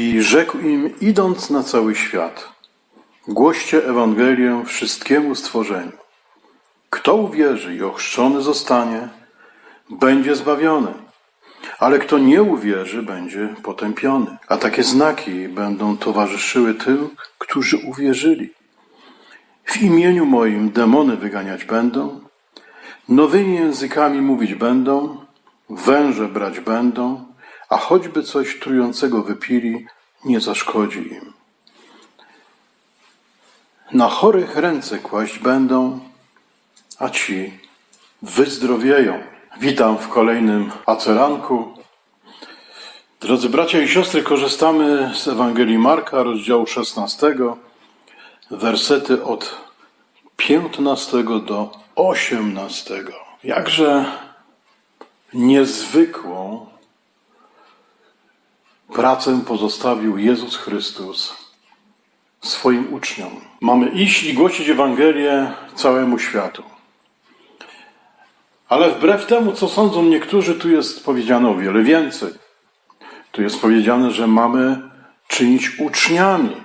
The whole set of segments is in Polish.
I rzekł im, idąc na cały świat, głoście Ewangelię wszystkiemu stworzeniu. Kto uwierzy i ochrzczony zostanie, będzie zbawiony, ale kto nie uwierzy, będzie potępiony. A takie znaki będą towarzyszyły tym, którzy uwierzyli. W imieniu moim demony wyganiać będą, nowymi językami mówić będą, węże brać będą, a choćby coś trującego wypili, nie zaszkodzi im. Na chorych ręce kłaść będą, a ci wyzdrowieją. Witam w kolejnym aceranku. Drodzy bracia i siostry, korzystamy z Ewangelii Marka, rozdziału 16, wersety od 15 do 18. Jakże niezwykłą pracę pozostawił Jezus Chrystus swoim uczniom. Mamy iść i głosić Ewangelię całemu światu. Ale wbrew temu, co sądzą niektórzy, tu jest powiedziane o wiele więcej. Tu jest powiedziane, że mamy czynić uczniami.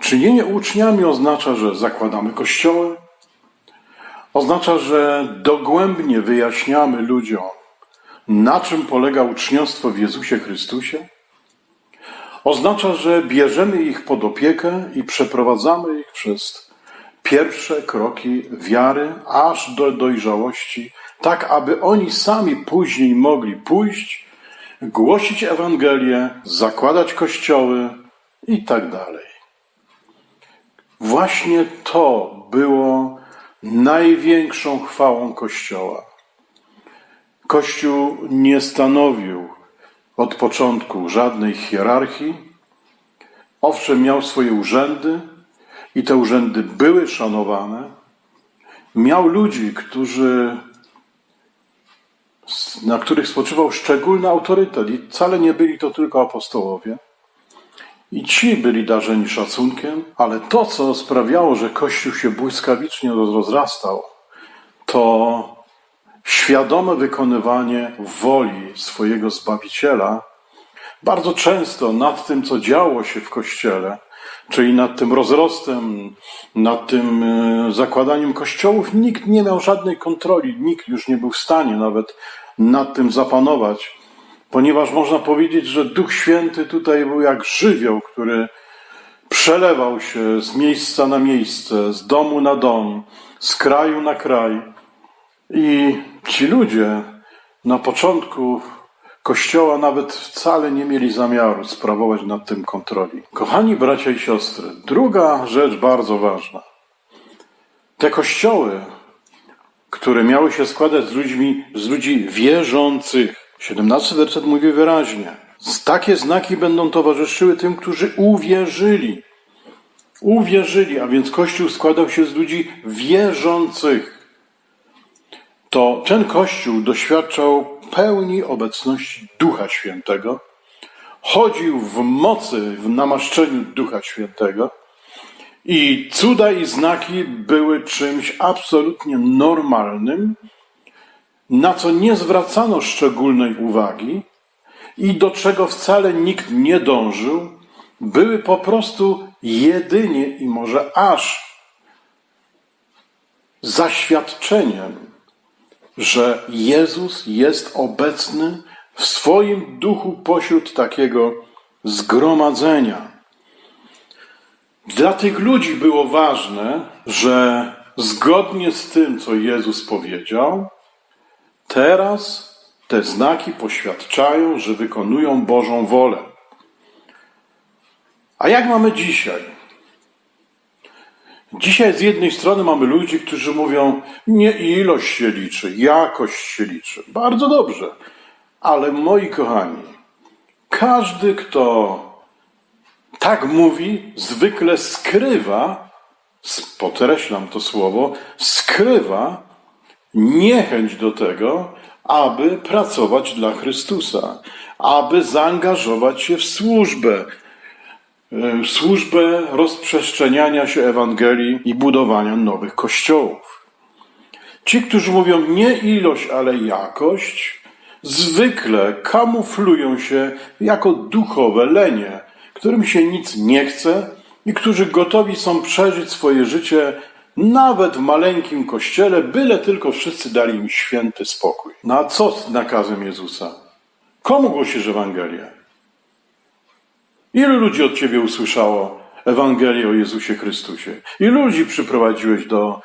Czynienie uczniami oznacza, że zakładamy kościoły, oznacza, że dogłębnie wyjaśniamy ludziom, na czym polega uczniostwo w Jezusie Chrystusie. Oznacza, że bierzemy ich pod opiekę i przeprowadzamy ich przez pierwsze kroki wiary, aż do dojrzałości, tak aby oni sami później mogli pójść, głosić Ewangelię, zakładać kościoły i tak dalej. Właśnie to było największą chwałą Kościoła. Kościół nie stanowił od początku żadnej hierarchii. Owszem, miał swoje urzędy i te urzędy były szanowane. Miał ludzi, którzy, na których spoczywał szczególny autorytet i wcale nie byli to tylko apostołowie. I ci byli darzeni szacunkiem, ale to, co sprawiało, że Kościół się błyskawicznie rozrastał, to świadome wykonywanie woli swojego Zbawiciela, bardzo często nad tym, co działo się w Kościele, czyli nad tym rozrostem, nad tym e, zakładaniem kościołów, nikt nie miał żadnej kontroli, nikt już nie był w stanie nawet nad tym zapanować, ponieważ można powiedzieć, że Duch Święty tutaj był jak żywioł, który przelewał się z miejsca na miejsce, z domu na dom, z kraju na kraj. I ci ludzie na początku Kościoła nawet wcale nie mieli zamiaru sprawować nad tym kontroli. Kochani bracia i siostry, druga rzecz bardzo ważna. Te kościoły, które miały się składać z ludźmi, z ludzi wierzących. 17 werset mówi wyraźnie. Takie znaki będą towarzyszyły tym, którzy uwierzyli. Uwierzyli, a więc Kościół składał się z ludzi wierzących to ten Kościół doświadczał pełni obecności Ducha Świętego, chodził w mocy, w namaszczeniu Ducha Świętego i cuda i znaki były czymś absolutnie normalnym, na co nie zwracano szczególnej uwagi i do czego wcale nikt nie dążył, były po prostu jedynie i może aż zaświadczeniem że Jezus jest obecny w swoim duchu pośród takiego zgromadzenia. Dla tych ludzi było ważne, że zgodnie z tym, co Jezus powiedział, teraz te znaki poświadczają, że wykonują Bożą wolę. A jak mamy dzisiaj? Dzisiaj z jednej strony mamy ludzi, którzy mówią, nie ilość się liczy, jakość się liczy. Bardzo dobrze. Ale moi kochani, każdy, kto tak mówi, zwykle skrywa, podkreślam to słowo, skrywa niechęć do tego, aby pracować dla Chrystusa, aby zaangażować się w służbę, służbę rozprzestrzeniania się Ewangelii i budowania nowych kościołów. Ci, którzy mówią nie ilość, ale jakość, zwykle kamuflują się jako duchowe lenie, którym się nic nie chce i którzy gotowi są przeżyć swoje życie nawet w maleńkim kościele, byle tylko wszyscy dali im święty spokój. No a co z nakazem Jezusa? Komu głosisz Ewangelię? Ilu ludzi od Ciebie usłyszało Ewangelię o Jezusie Chrystusie? Ilu ludzi przyprowadziłeś do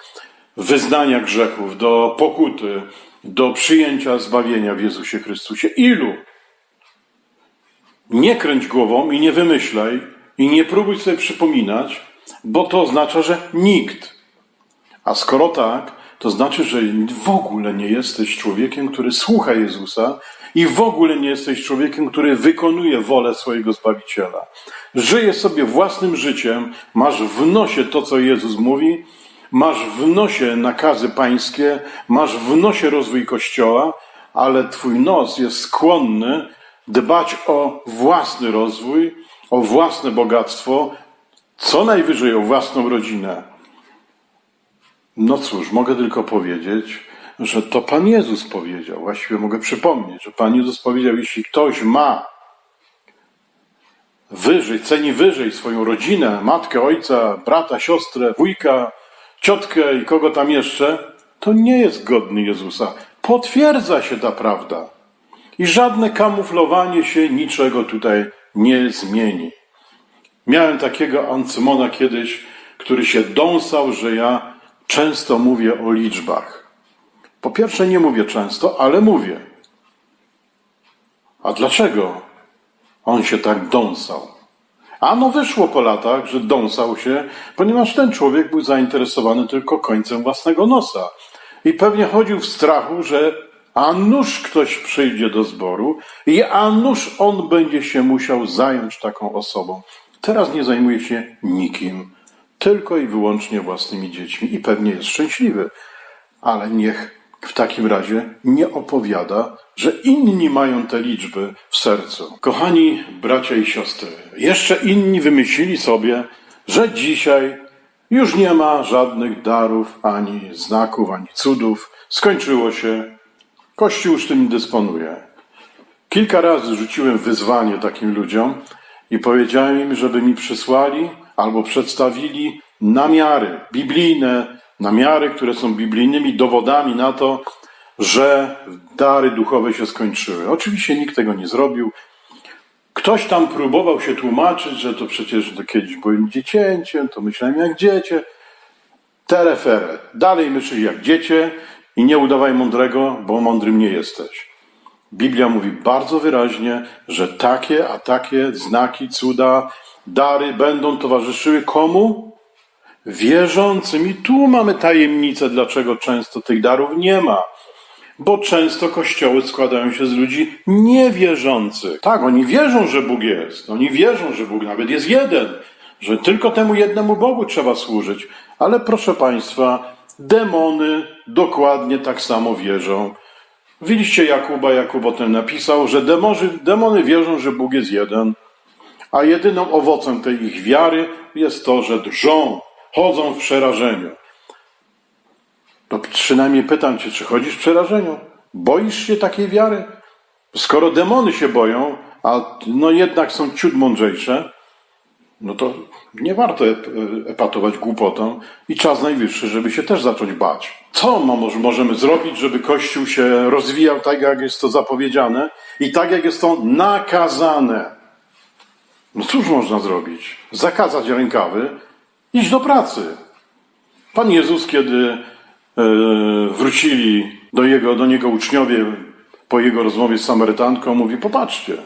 wyznania grzechów, do pokuty, do przyjęcia zbawienia w Jezusie Chrystusie? Ilu? Nie kręć głową i nie wymyślaj i nie próbuj sobie przypominać, bo to oznacza, że nikt. A skoro tak, to znaczy, że w ogóle nie jesteś człowiekiem, który słucha Jezusa i w ogóle nie jesteś człowiekiem, który wykonuje wolę swojego Zbawiciela. Żyjesz sobie własnym życiem, masz w nosie to, co Jezus mówi, masz w nosie nakazy pańskie, masz w nosie rozwój Kościoła, ale twój nos jest skłonny dbać o własny rozwój, o własne bogactwo, co najwyżej o własną rodzinę. No cóż, mogę tylko powiedzieć, że to Pan Jezus powiedział. Właściwie mogę przypomnieć, że Pan Jezus powiedział, jeśli ktoś ma wyżej, ceni wyżej swoją rodzinę, matkę, ojca, brata, siostrę, wujka, ciotkę i kogo tam jeszcze, to nie jest godny Jezusa. Potwierdza się ta prawda. I żadne kamuflowanie się niczego tutaj nie zmieni. Miałem takiego Ancymona kiedyś, który się dąsał, że ja często mówię o liczbach. Po pierwsze, nie mówię często, ale mówię. A dlaczego on się tak dąsał? A no wyszło po latach, że dąsał się, ponieważ ten człowiek był zainteresowany tylko końcem własnego nosa. I pewnie chodził w strachu, że a nuż ktoś przyjdzie do zboru i a nuż on będzie się musiał zająć taką osobą. Teraz nie zajmuje się nikim, tylko i wyłącznie własnymi dziećmi i pewnie jest szczęśliwy. Ale niech w takim razie nie opowiada, że inni mają te liczby w sercu. Kochani bracia i siostry, jeszcze inni wymyślili sobie, że dzisiaj już nie ma żadnych darów, ani znaków, ani cudów. Skończyło się. Kościół już tym dysponuje. Kilka razy rzuciłem wyzwanie takim ludziom i powiedziałem im, żeby mi przysłali albo przedstawili namiary biblijne, namiary, które są biblijnymi dowodami na to, że dary duchowe się skończyły. Oczywiście nikt tego nie zrobił. Ktoś tam próbował się tłumaczyć, że to przecież to kiedyś byłem dziecięciem, to myślałem jak dziecię. Terefere. Dalej myśli jak dziecię i nie udawaj mądrego, bo mądrym nie jesteś. Biblia mówi bardzo wyraźnie, że takie, a takie znaki, cuda, dary będą towarzyszyły komu? Wierzącym. I tu mamy tajemnicę, dlaczego często tych darów nie ma. Bo często kościoły składają się z ludzi niewierzących. Tak, oni wierzą, że Bóg jest. Oni wierzą, że Bóg nawet jest jeden. Że tylko temu jednemu Bogu trzeba służyć. Ale proszę Państwa, demony dokładnie tak samo wierzą. W liście Jakuba Jakub o tym napisał, że demony wierzą, że Bóg jest jeden, a jedyną owocem tej ich wiary jest to, że drżą, chodzą w przerażeniu. To przynajmniej pytam Cię, czy chodzisz w przerażeniu? Boisz się takiej wiary? Skoro demony się boją, a no jednak są ciut mądrzejsze, no to nie warto ep- epatować głupotą i czas najwyższy, żeby się też zacząć bać. Co możemy zrobić, żeby Kościół się rozwijał tak, jak jest to zapowiedziane i tak, jak jest to nakazane? No cóż można zrobić? Zakazać rękawy, iść do pracy. Pan Jezus, kiedy e, wrócili do, jego, do niego uczniowie po jego rozmowie z Samarytanką, mówi: Popatrzcie,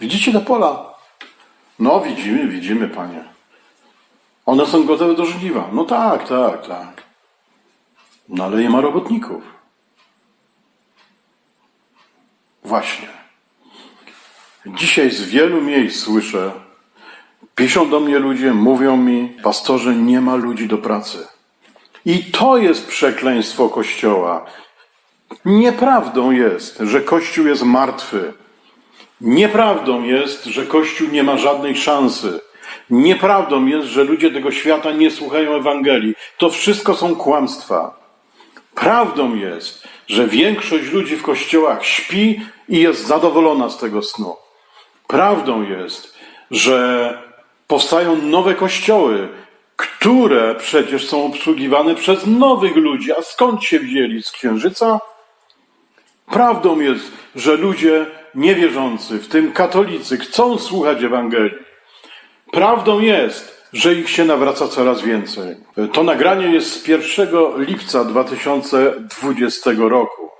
widzicie te pola? No, widzimy, widzimy, panie. One są gotowe do żniwa. No tak, tak, tak. No ale nie ma robotników. Właśnie. Dzisiaj z wielu miejsc słyszę, piszą do mnie ludzie, mówią mi, pastorze, nie ma ludzi do pracy. I to jest przekleństwo Kościoła. Nieprawdą jest, że Kościół jest martwy. Nieprawdą jest, że Kościół nie ma żadnej szansy. Nieprawdą jest, że ludzie tego świata nie słuchają Ewangelii. To wszystko są kłamstwa. Prawdą jest, że większość ludzi w kościołach śpi i jest zadowolona z tego snu. Prawdą jest, że powstają nowe kościoły, które przecież są obsługiwane przez nowych ludzi. A skąd się wzięli? Z księżyca? Prawdą jest, że ludzie niewierzący, w tym katolicy, chcą słuchać Ewangelii. Prawdą jest, że ich się nawraca coraz więcej. To nagranie jest z 1 lipca 2020 roku.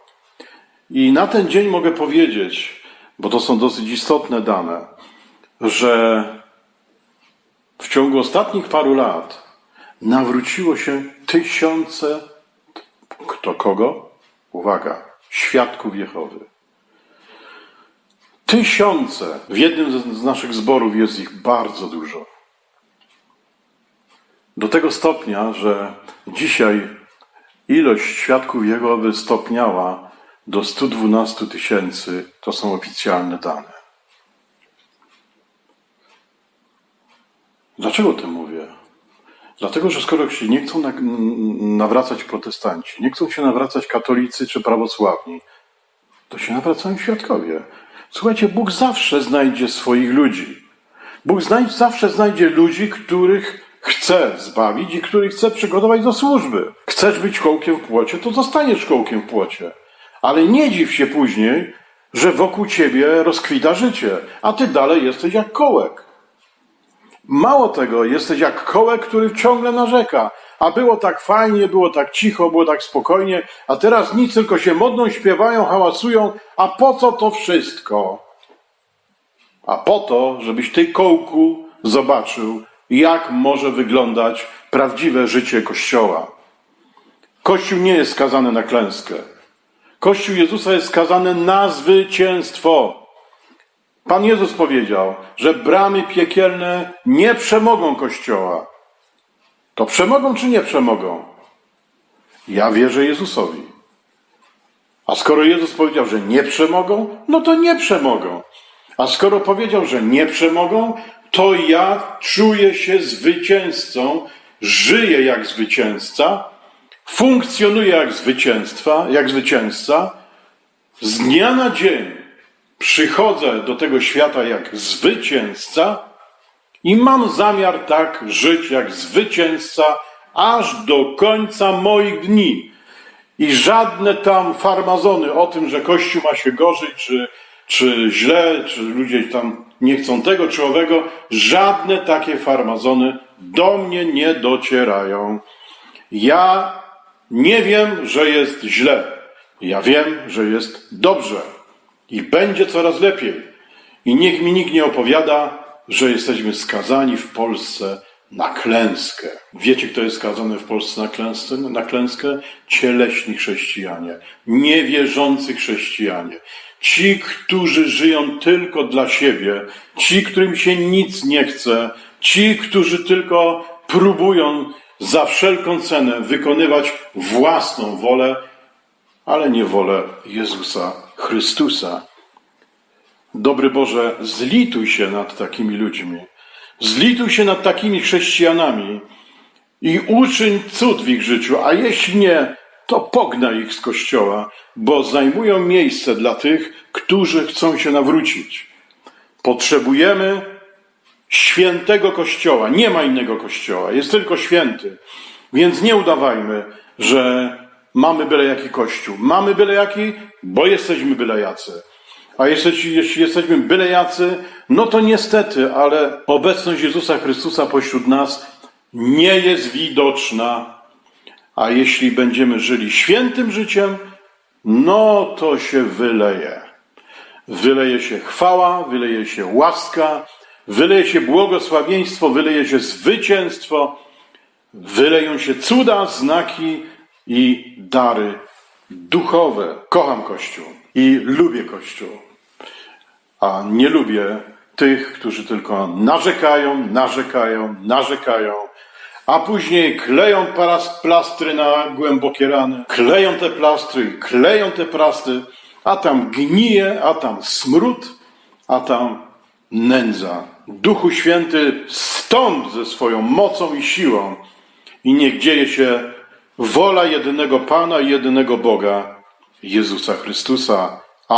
I na ten dzień mogę powiedzieć, bo to są dosyć istotne dane, że w ciągu ostatnich paru lat nawróciło się tysiące, kto kogo? Uwaga, świadków Jehowy. Tysiące. W jednym z- naszych zborów jest ich bardzo dużo. Do tego stopnia, że dzisiaj ilość świadków Jehowy stopniała do 112 tysięcy. To są oficjalne dane. Dlaczego o tym mówię? Dlatego, że skoro się nie chcą na- nawracać protestanci, nie chcą się nawracać katolicy czy prawosławni, to się nawracają świadkowie. Słuchajcie, Bóg zawsze znajdzie swoich ludzi. Bóg zawsze znajdzie ludzi, których chce zbawić i których chce przygotować do służby. Chcesz być kołkiem w płocie, to zostaniesz kołkiem w płocie. Ale nie dziw się później, że wokół ciebie rozkwita życie, a ty dalej jesteś jak kołek. Mało tego, jesteś jak kołek, który ciągle narzeka. A było tak fajnie, było tak cicho, było tak spokojnie, a teraz nic, tylko się modlą, śpiewają, hałasują. A po co to wszystko? A po to, żebyś ty, kołku, zobaczył, jak może wyglądać prawdziwe życie Kościoła. Kościół nie jest skazany na klęskę. Kościół Jezusa jest skazany na zwycięstwo. Pan Jezus powiedział, że bramy piekielne nie przemogą Kościoła. To przemogą czy nie przemogą? Ja wierzę Jezusowi. A skoro Jezus powiedział, że nie przemogą, no to nie przemogą. A skoro powiedział, że nie przemogą, to ja czuję się zwycięzcą, żyję jak zwycięzca, funkcjonuję jak zwycięstwa, jak zwycięzca. Z dnia na dzień przychodzę do tego świata jak zwycięzca i mam zamiar tak żyć jak zwycięzca aż do końca moich dni. I żadne tam farmazony o tym, że Kościół ma się gorzej, czy, czy źle, czy ludzie tam nie chcą tego czy owego, żadne takie farmazony do mnie nie docierają. Ja nie wiem, że jest źle. Ja wiem, że jest dobrze. I będzie coraz lepiej. I niech mi nikt nie opowiada, że jesteśmy skazani w Polsce na klęskę. Wiecie, kto jest skazany w Polsce na klęskę? Na klęskę? Cieleśni chrześcijanie, niewierzący chrześcijanie. Ci, którzy żyją tylko dla siebie, ci, którym się nic nie chce, ci, którzy tylko próbują za wszelką cenę wykonywać własną wolę, ale nie wolę Jezusa Chrystusa. Dobry Boże, zlituj się nad takimi ludźmi. Zlituj się nad takimi chrześcijanami i uczyń cud w ich życiu, a jeśli nie, to pognaj ich z kościoła, bo zajmują miejsce dla tych, którzy chcą się nawrócić. Potrzebujemy świętego kościoła. Nie ma innego kościoła, jest tylko święty. Więc nie udawajmy, że mamy byle jaki kościół. Mamy byle jaki, bo jesteśmy byle jacy. A jeśli, jeśli jesteśmy byle jacy, no to niestety, ale obecność Jezusa Chrystusa pośród nas nie jest widoczna. A jeśli będziemy żyli świętym życiem, no to się wyleje. Wyleje się chwała, wyleje się łaska, wyleje się błogosławieństwo, wyleje się zwycięstwo, wyleją się cuda, znaki i dary duchowe. Kocham Kościół i lubię Kościół, a nie lubię tych, którzy tylko narzekają, narzekają, narzekają, a później kleją paras- plastry na głębokie rany, kleją te plastry, kleją te plastry, a tam gnije, a tam smród, a tam nędza. Duchu Święty, stąd ze swoją mocą i siłą i niech dzieje się wola jedynego Pana i jedynego Boga Jezusa Chrystusa,